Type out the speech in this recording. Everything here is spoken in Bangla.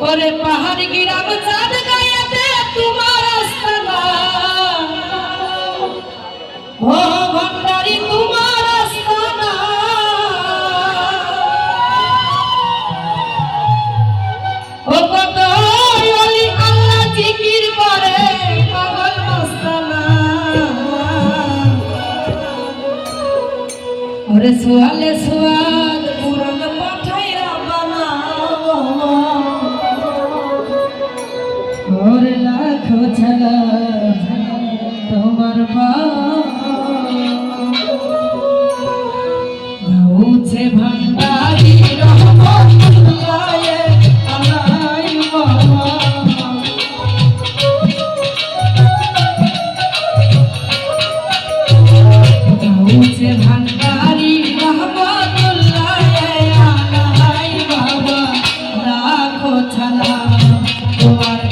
ওরে পাহাড় গিরাম চাঁদ গায়াতে তোমার ও ভণ্ডারি তোমার ও করে ওরে সোয়ালে সোয়াল মোর লাখো ছালা তোমার পাউছে ভান্ডারি ভান্ডারি রহমতুল্লাহ বাবা রাখো ছালা তোমার